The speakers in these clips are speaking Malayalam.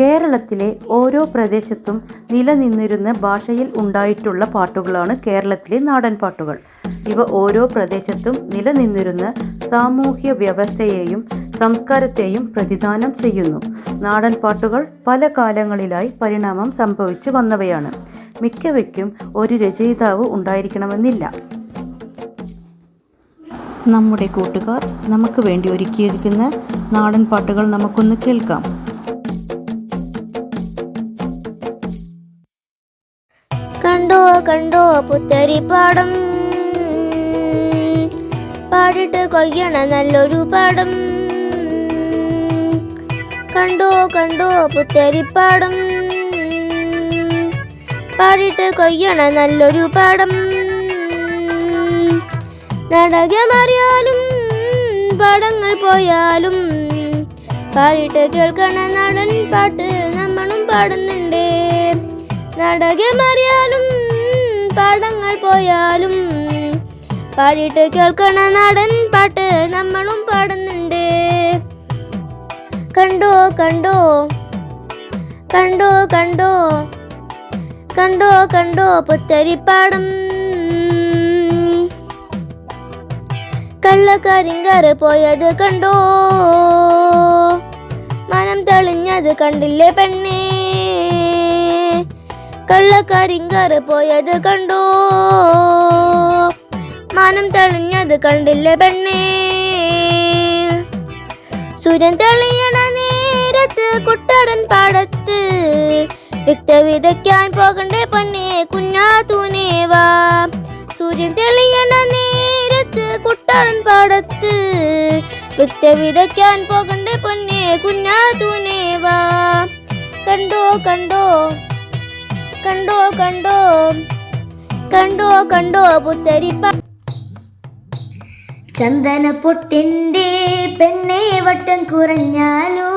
കേരളത്തിലെ ഓരോ പ്രദേശത്തും നിലനിന്നിരുന്ന ഭാഷയിൽ ഉണ്ടായിട്ടുള്ള പാട്ടുകളാണ് കേരളത്തിലെ നാടൻ പാട്ടുകൾ. ഇവ ഓരോ പ്രദേശത്തും നിലനിന്നിരുന്ന സാമൂഹ്യ വ്യവസ്ഥയെയും സംസ്കാരത്തെയും പ്രതിദാനം ചെയ്യുന്നു. നാടൻ പാട്ടുകൾ പല കാലങ്ങളിലായി പരിണാമം സംഭവിച്ചു വന്നവയാണ്. മിക്കവയ്ക്കും ഒരു രചയിതാവ് ഉണ്ടായിരിക്കണമെന്നില്ല. നമ്മുടെ കൂട്ടുകാർ നമുക്ക് വേണ്ടി ഒരുക്കിയിരിക്കുന്ന നാടൻ പാട്ടുകൾ നമുക്കൊന്ന് കേൾക്കാം. കണ്ടോ പുത്തരി പുത്തരിപ്പാടം പാടിട്ട് കൊയ്യണ നല്ലൊരു പാടം. കണ്ടോ കണ്ടോ പുത്തരിപ്പാടം പാടിട്ട് കൊയ്യണ നല്ലൊരു പാടം. നടകമറിയാലും പാടങ്ങൾ പോയാലും പാടിട്ട് കേൾക്കണ നടൻ പാട്ട് നമ്മളും പാടുന്നുണ്ട്. നാടകമറിയാലും പാടങ്ങൾ പോയാലും പാടിയിട്ട് കേൾക്കണ നാടൻ പാട്ട് നമ്മളും പാടുന്നുണ്ട്. കണ്ടോ കണ്ടോ കണ്ടോ കണ്ടോ കണ്ടോ കണ്ടോ പുത്തരിപ്പാടം. കള്ളക്കാരിങ്കാറ് പോയത് കണ്ടോ? മനം തെളിഞ്ഞത് കണ്ടില്ലേ പെണ്ണേ? കള്ളക്കരിങ്കാറ് പോയത് കണ്ടോ. മാനം തെളിഞ്ഞത് കണ്ടില്ലേ പെണ്ണേ. സൂര്യൻ തെളിയണ നേരത്ത് കുട്ടടൻ പാടത്ത് വിതയ്ക്കാൻ പോകണ്ടേ പൊന്നെ കുഞ്ഞാ തൂനേവാ സൂര്യൻ തെളിയണ നേരത്ത് കുട്ടടൻ പാടത്ത് വിതയ്ക്കാൻ പോകണ്ടേ പൊന്നെ കുഞ്ഞാ തൂനേവാ കണ്ടോ കണ്ടോ. കണ്ടോ കണ്ടോ? കണ്ടോ കണ്ടോ പുത്തരിപ്പ. ചന്ദന പൊട്ടിന്റെ പെണ്ണെ വട്ടം കുറഞ്ഞാലോ?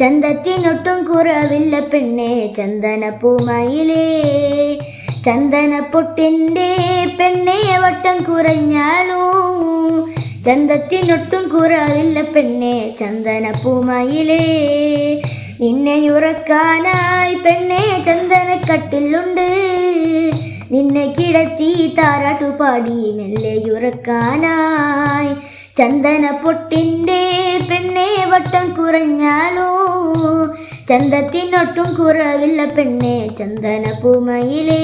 ചന്തത്തിനൊട്ടും കുറവില്ല പെണ്ണെ ചന്ദന പൂമയിലേ. ചന്ദന പൊട്ടിന്റെ പെണ്ണെ വട്ടം കുറഞ്ഞാലോ? ചന്തത്തിനൊട്ടും കുറവില്ല പെണ്ണെ ചന്ദന പൂമയിലേ. നിന്നെ ഉറക്കാനായി പെണ്ണെ ചന്ദനക്കട്ടിലുണ്ട് നിന്നെ കിടത്തി താരാട്ടു പാടി മെല്ലെ ഉറക്കാനായി. ചന്ദന പൊട്ടിന്റെ പെണ്ണെ വട്ടം കുറഞ്ഞാലോ? ചന്തത്തിനൊട്ടും കുറവില്ല പെണ്ണെ ചന്ദന പൂമയിലേ.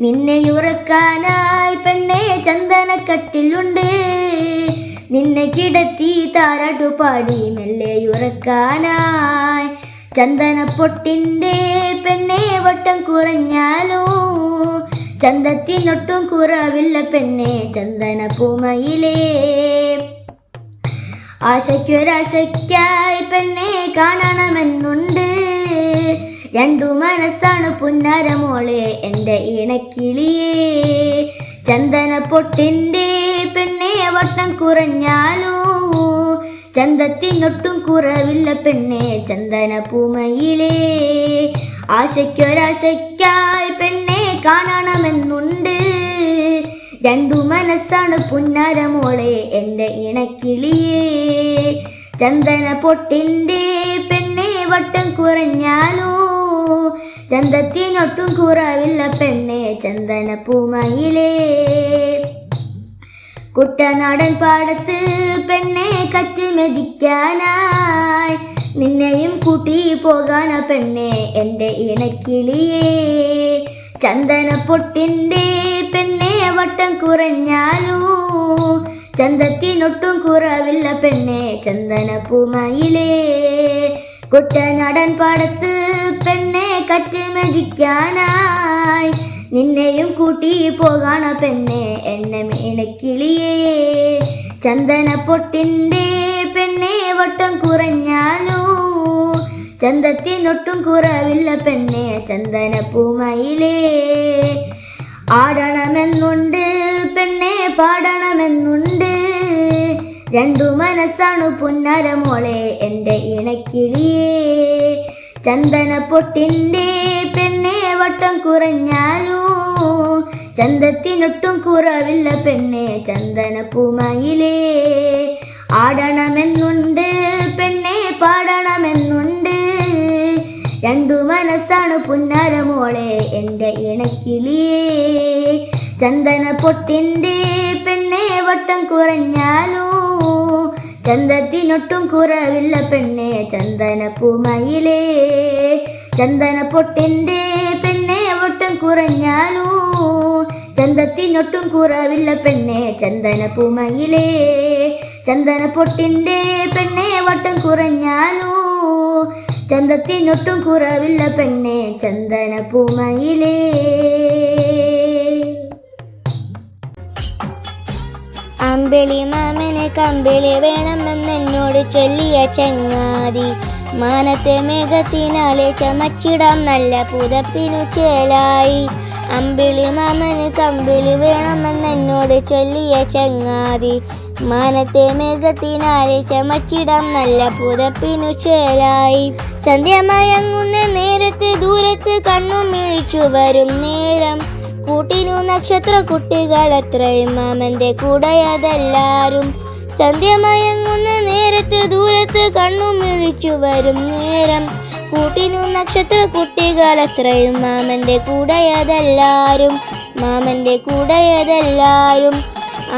നിന്നെ ഉറക്കാനായി പെണ്ണെ ചന്ദനക്കട്ടിലുണ്ട് നിന്നെ കിടത്തി താരാട്ടുപാടി മെല്ലെയുറക്കാനായി മെല്ലെ ഉറക്കാനായി. ചന്ദന പൊട്ടിന്റെ പെണ്ണെ വട്ടം കുറഞ്ഞാലോ? ചന്തത്തിനൊട്ടും കുറവില്ല പെണ്ണെ ചന്ദന പൂമയിലേ. ആശയ്ക്കൊരാശയ്ക്കായി പെണ്ണെ കാണണമെന്നുണ്ട്. രണ്ടു മനസ്സാണ് പുന്നാരമോളെ എന്റെ ഇണക്കിളിയേ ചന്ദന പൊട്ടിന്റെ പെണ്ണെ വട്ടം കുറഞ്ഞാലോ? ചന്തത്തിനൊട്ടും കുറവില്ല പെണ്ണെ ചന്ദന പൂമയിലേ. ആശയ്ക്കൊരാശയ്ക്കായി പെണ്ണെ കാണണമെന്നുണ്ട്. രണ്ടു മനസ്സാണ് പുന്നാരമോളെ എന്റെ ഇണക്കിളിയേ. ചന്ദന പൊട്ടിന്റെ പെണ്ണെ വട്ടം കുറഞ്ഞാലോ? ചന്തത്തിനൊട്ടും കുറവില്ല പെണ്ണെ ചന്ദന പൂമയിലേ കുട്ടനാടൻ പാടത്ത് പെണ്ണെ കത്തി മെതിക്കാനായി. നിന്നെയും കൂട്ടി പോകാന പെണ്ണെ എന്റെ ഇണക്കിളിയേ. ചന്ദന പൊട്ടിന്റെ പെണ്ണെ വട്ടം കുറഞ്ഞാലൂ. ചന്തത്തിനൊട്ടും കുറവില്ല പെണ്ണെ ചന്ദന പൂമയിലേ കുട്ടനാടൻ പാടത്ത് പെണ്ണെ കറ്റ് മെതിക്കാനായി. നിന്നെയും കൂട്ടി പോകാണ പെണ്ണെ എന്നെ മേണക്കിളിയേ ചന്ദന പൊട്ടിന്റെ പെണ്ണെ വട്ടം കുറഞ്ഞാലോ. ചന്തത്തിനൊട്ടും കുറവില്ല പെണ്ണെ ചന്ദന പൂമയിലേ. ആടണമെന്നുണ്ട് പെണ്ണെ പാടണമെന്നുണ്ട്. രണ്ടു മനസ്സാണു പുന്നരമോളെ എന്റെ ഇണക്കിളിയേ ചന്ദന പൊട്ടിന്റെ പെണ്ണെ വട്ടം കുറഞ്ഞാലൂ. ചന്തത്തിനൊട്ടും കുറവില്ല പെണ്ണെ ചന്ദന പൂമയിലേ. ആടണമെന്നുണ്ട് പെണ്ണെ പാടണമെന്നുണ്ട്. രണ്ടു മനസ്സാണു പുന്നരമോളെ എന്റെ ഇണക്കിളിയേ ചന്ദന പൊട്ടിന്റെ പെണ്ണെ വട്ടം കുറഞ്ഞാലോ. ചന്തത്തിനൊട്ടും കുറവില്ല പെണ്ണെ ചന്ദന പൂമയിലേ. ചന്ദന പൊട്ടിന്റെ പെണ്ണെ ഒട്ടും കുറഞ്ഞാലോ. ചന്തത്തിനൊട്ടും കുറവില്ല പെണ്ണെ ചന്ദന പൂമയിലേ. ചന്ദന പൊട്ടിന്റെ പെണ്ണെ വട്ടം കുറഞ്ഞാലോ. ചന്തത്തിനൊട്ടും കുറവില്ല പെണ്ണെ ചന്ദന പൂമയിലേ. അമ്പിളി മാമന് കമ്പിളി വേണമെന്ന് എന്നോട് ചൊല്ലിയ ചങ്ങാതി. മാനത്തെ മേഘത്തിനാലെ ചമച്ചിടാം നല്ല പുതപ്പിനു ചേലായി. അമ്പിളി മാമന് കമ്പിളി വേണമെന്ന് എന്നോട് ചൊല്ലിയ ചങ്ങാതി. മാനത്തെ മേഘത്തിനാലെ ചമച്ചിടാം നല്ല പുതപ്പിനു ചേലായി. സന്ധ്യമയങ്ങുന്ന നേരത്ത് ദൂരത്ത് കണ്ണുമിഴിച്ചു വരും നേരം. കൂട്ടിനു നക്ഷത്ര കുട്ടികൾ അത്രയും മാമന്റെ കൂടെയതെല്ലാരും സന്ധ്യമയങ്ങുന്ന നേരത്ത് ദൂരത്ത് കണ്ണുമിഴിച്ചു വരും നേരം. കൂട്ടിനു നക്ഷത്ര കുട്ടികൾ അത്രയും മാമന്റെ കൂടെയതെല്ലാരും മാമന്റെ കൂടെയതെല്ലാരും.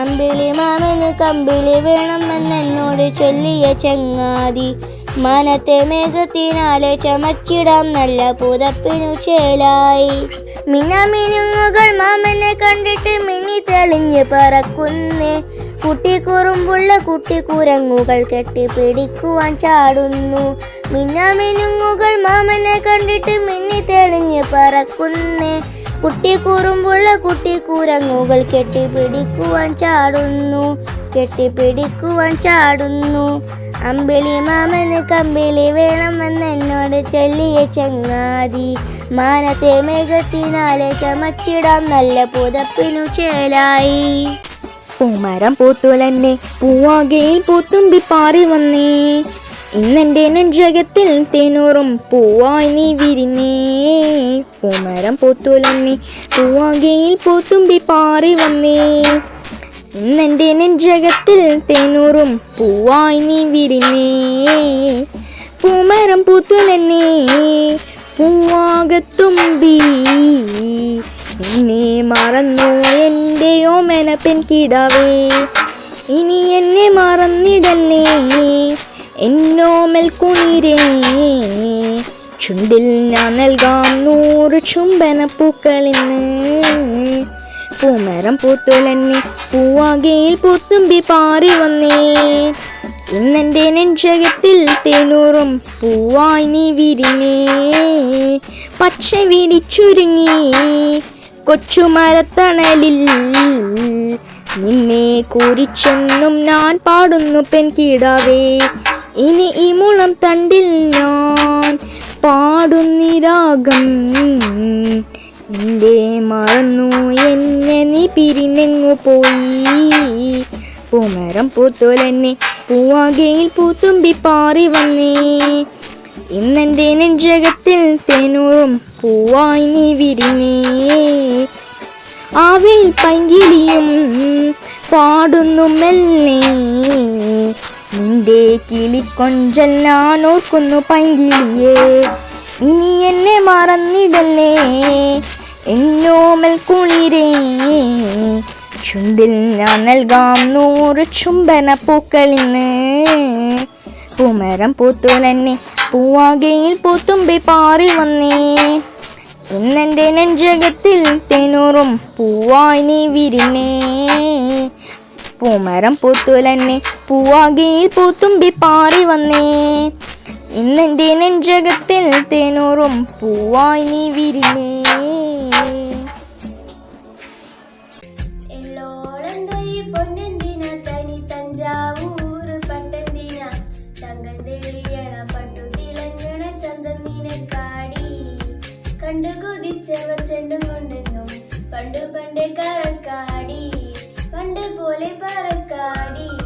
അമ്പിളി മാമന് കമ്പിളി വേണമെന്നെന്നോട് ചൊല്ലിയ ചങ്ങാതി മാനത്തെ മേഘത്തിനാലെ ചമച്ചിടാം നല്ല പുതപ്പിനു ചേലായി. മിനമിനുങ്ങുകൾ മാമനെ കണ്ടിട്ട് മിന്നി തെളിഞ്ഞ് പറക്കുന്നേ. കുട്ടിക്കുറുമ്പുള്ള കെട്ടി പിടിക്കുവാൻ ചാടുന്നു. മിന്നമിനുങ്ങുകൾ മാമനെ കണ്ടിട്ട് മിന്നി തെളിഞ്ഞ് പറക്കുന്നേ. കുട്ടിക്കുറുമ്പുള്ള കെട്ടി പിടിക്കുവാൻ ചാടുന്നു. കെട്ടിപ്പിടിക്കുവാൻ ചാടുന്നു. അമ്പിളി മാമന് കമ്പിളി വേണമെന്നെന്നോട് ചൊല്ലിയ ചങ്ങാതി. മാനത്തെ മേഘത്തിനാലെ ചമച്ചിടാം നല്ല പുതപ്പിനു ചേലായി. പൂമരം പൂത്തുലന്നെ പൂവാകയിൽ പൂത്തുമ്പി പാറി വന്നേ. ഇന്നെന്റെ നെഞ്ചകത്തിൽ തേനൂറും പൂവായി നീ വിരിഞ്ഞേ. പൂമരം പൂത്തുലന്നെ പൂവാകയിൽ പൂത്തുമ്പി പാറി വന്നേ. ഇന്നെന്റെ നെഞ്ചകത്തിൽ തേനൂറും പൂവായി നീ വിരിഞ്ഞേ. പൂമരം പൂത്തുലന്നെ പൂവാകത്തുമ്പി എന്നെ മറന്നു എന്റെ ഓമന പെൺകിടാവേ. ഇനി എന്നെ മറന്നിടല്ലേ. എന്നോമൽ കുളിരേ. ചുണ്ടിൽ ഞാൻ നൽകാം നൂറ് ചുംബന പൂക്കളിന്ന് പൂമരം പൂത്തുലന്നെ പൂവാകയിൽ പൂത്തുമ്പി പാറി വന്നേ. ഇന്നെന്റെ നെഞ്ചകത്തിൽ തേനൂറും പൂവായി നീ വിരിഞ്ഞേ. പക്ഷെ വിരിച്ചുരുങ്ങി കൊച്ചുമരത്തണലിൽ നിന്നെ കുറിച്ചെന്നും ഞാൻ പാടുന്നു പെൺകിടാവേ. ഇനി ഈ മുളം തണ്ടിൽ ഞാൻ പാടുന്നിരാഗം എന്റെ മറന്നു എന്നെ നീ പിരിഞ്ഞെങ്ങു പോയി. പൂമരം പൂത്തോലെന്നെ പൂവാകയിൽ പൂത്തുമ്പി പാറി വന്നേ. ഇന്നെന്റെ നെഞ്ചകത്തിൽ തേനൂറും പൂവായി നീ വിരിഞ്ഞേ. ആവിൽ പൈങ്കിളിയും പാടുന്നു മെല്ലെ. നിന്റെ കിളിക്കൊഞ്ചൽ ഞാൻ ഓർക്കുന്നു ഇനി എന്നെ മറന്നിടല്ലേ. എന്നോമൽ കുളിരേ ചുണ്ടിൽ ഞാൻ നൽകാം നൂറ് ചുംബന പൂക്കളിന്ന്. പൂമരം പൂത്തുലന്നെ പൂവാകയിൽ പൂത്തുമ്പി പാറി വന്നേ. ഇന്നെന്റെ നെഞ്ചകത്തിൽ തെനൂറും പൂവായി നീ വിരിനേ പൂമരം പൂത്തുലന്നെ പൂവാകയിൽ പൂത്തുമ്പി പാറി വന്നേ. ഇന്നെന്റെ നെഞ്ചകത്തിൽ തേനൂറും പൂവായി നീ വിരിഞ്ഞേ. കണ്ടു കുതിച്ചവർ ചെണ്ടും കൊണ്ടെന്നും പണ്ടു പണ്ട് കറക്കാടി പണ്ട് പോലെ പറക്കാടി.